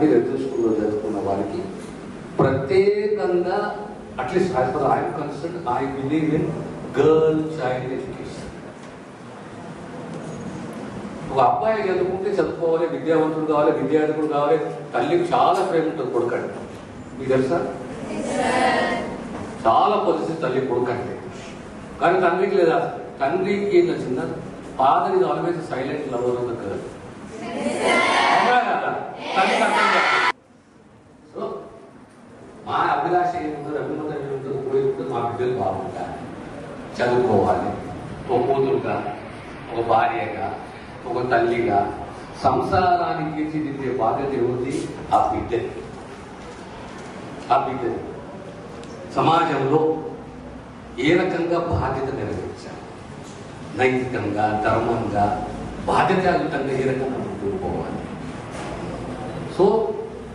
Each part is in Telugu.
రెసిడెన్షియల్ స్కూల్లో చదువుకున్న వారికి ప్రత్యేకంగా at least as far I concern I believe in girl child education ఒక అబ్బాయి చదువుకుంటే చదువుకోవాలి విద్యావంతుడు కావాలి విద్యార్థుడు కావాలి తల్లికి చాలా ప్రేమ ఉంటుంది కొడుకండి మీకు తెలుసా? చాలా పొజిషన్ తల్లి కొడుకంటే. కానీ తండ్రికి లేదా? తండ్రికి ఏం నచ్చిందా? Father is always silent lover of the girl కాదు. సో మా అభిలాష ఏముందో అభిమతం ఏముందో కోరిక మా బిడ్డలు బాగుంటారు చదువుకోవాలి. ఒక కూతురుగా ఒక భార్యగా ఒక తల్లిగా సంసారానికి తీర్చిదిద్దే బాధ్యత ఏముంది ఆ బిడ్డ. ఆ బిడ్డ. సమాజంలో ఏ రకంగా బాధ్యత నెరవేర్చాలి? నైతికంగా ధర్మంగా బాధ్యతాయుతంగా ఏ రకంగా ముందుకు పోవాలి? So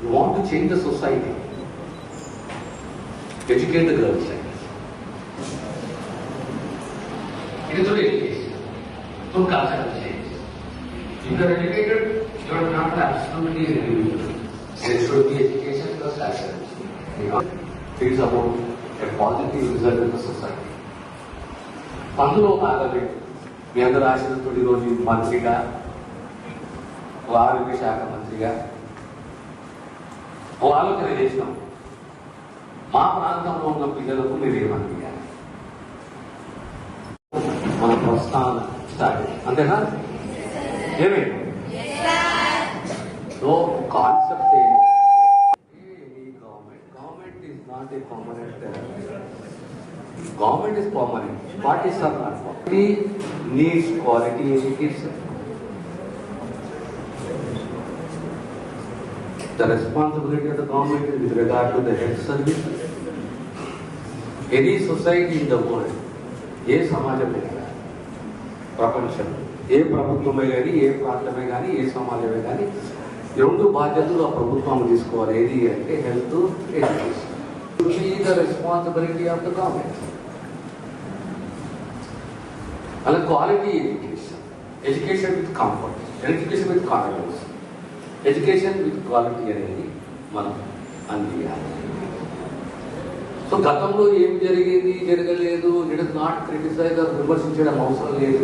you want to change the society educate the girls it is through education, through cultural change. If you are educated, you are not absolutely an individual. It should be education plus cultural change. Because it is about a positive result in the society. అందులో భాగమే మీ అందరూ ఆశలతో ఈరోజు మంత్రిగా ఓ ఆరోగ్య శాఖ మంత్రిగా ఓ ఆలోచన చేసినాం మా ప్రాంతంలో ఉన్న పిల్లలకు మీరు ఏమనిపించాలి మన ప్రస్థానం స్టార్ట్ అయింది. అంతేనా ఏమైంది so concept government government is not a permanent government is permanent parties are not party needs quality education The responsibility of the government is with regard to the health service. Any society in the world, ఏ సమాజమే కానీ ప్రపంచం. ఏ ప్రభుత్వమే కానీ ఏ ప్రాంతమే కానీ ఏ సమాజమే కానీ రెండు బాధ్యతలు ఆ ప్రభుత్వం తీసుకోవాలి. ఏది అంటే health education. The responsibility of the government. అలా quality education. Education with comfort. Education with confidence. Education with quality అనేది మనం అందియాలి. సో గతంలో ఏం జరిగింది జరగలేదు ఇట్ ఇస్ నాట్ క్రిటిసైజ్ విమర్శించడం అవసరం లేదు.